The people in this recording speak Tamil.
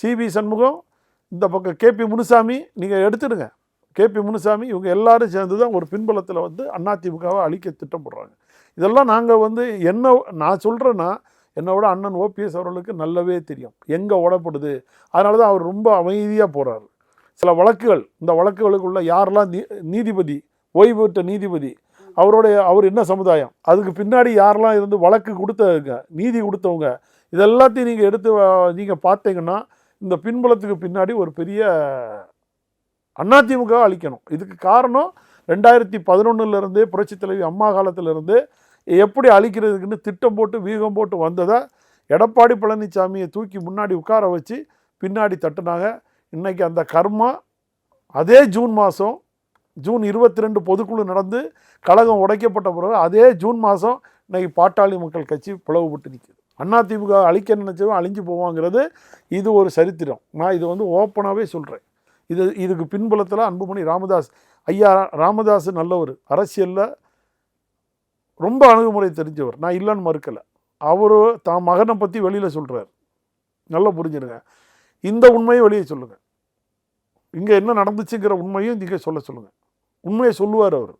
சிபி சண்முகம் இந்த பக்கம் கேபி முனுசாமி நீங்கள் எடுத்துடுங்க. கேபி முனுசாமி இவங்க எல்லாரும் சேர்ந்து தான் ஒரு பின்பலத்தில் வந்து அதிமுகவை அழிக்க திட்டம் போடுறாங்க இதெல்லாம் நாங்கள் வந்து என்ன நான் சொல்கிறேன்னா என்னோட அண்ணன் ஓபிஎஸ் அவர்களுக்கு நல்லாவே தெரியும். எங்கே ஓடப்படுது? அதனால தான் அவர் ரொம்ப அமைதியாக போகிறாரு சில வழக்குகள் இந்த வழக்குகளுக்குள்ள யாரெல்லாம் நீ நீதிபதி ஓய்வு பெற்ற நீதிபதி அவருடைய அவர் என்ன சமுதாயம்? அதுக்கு பின்னாடி யாரெல்லாம் இருந்து வழக்கு கொடுத்தவங்க நீதி கொடுத்தவங்க இதெல்லாத்தையும் நீங்கள் எடுத்து நீங்கள் பார்த்தீங்கன்னா இந்த பின்புலத்துக்கு பின்னாடி ஒரு பெரிய அதிமுக அழிக்கணும். இதுக்கு காரணம் ரெண்டாயிரத்தி பதினொன்னுலேருந்தே புரட்சி தலைவி அம்மா காலத்திலேருந்து எப்படி அழிக்கிறதுக்குன்னு திட்டம் போட்டு வீகம் போட்டு வந்ததை எடப்பாடி பழனிசாமியை தூக்கி முன்னாடி உட்கார வச்சு பின்னாடி தட்டுனாங்க. இன்றைக்கி அந்த கர்மா அதே ஜூன் மாதம் ஜூன் இருபத்தி ரெண்டு பொதுக்குழு நடந்து கழகம் உடைக்கப்பட்ட பிறகு அதே ஜூன் மாதம் இன்றைக்கி பாட்டாளி மக்கள் கட்சி பிளவுபட்டு நிற்குது அதிமுக அழிக்க நினச்சவன் அழிஞ்சு போவாங்கிறது இது ஒரு சரித்திரம். நான் இது வந்து ஓப்பனாகவே சொல்கிறேன் இது இதுக்கு பின்புலத்தில் அன்புமணி ராமதாஸ் ஐயா ராமதாஸ் நல்லவர் அரசியலில் ரொம்ப அணுகுமுறை தெரிஞ்சவர். நான் இல்லைன்னு மறுக்கலை. அவர் தான் மகனை பற்றி வெளியில் சொல்கிறார் நல்லா புரிஞ்சிருங்க. இந்த உண்மையை வெளியே சொல்லுங்கள் இங்கே என்ன நடந்துச்சுங்கிற உண்மையும் இங்கே சொல்ல சொல்லுங்கள் உண்மையை சொல்லுவார் அவர்.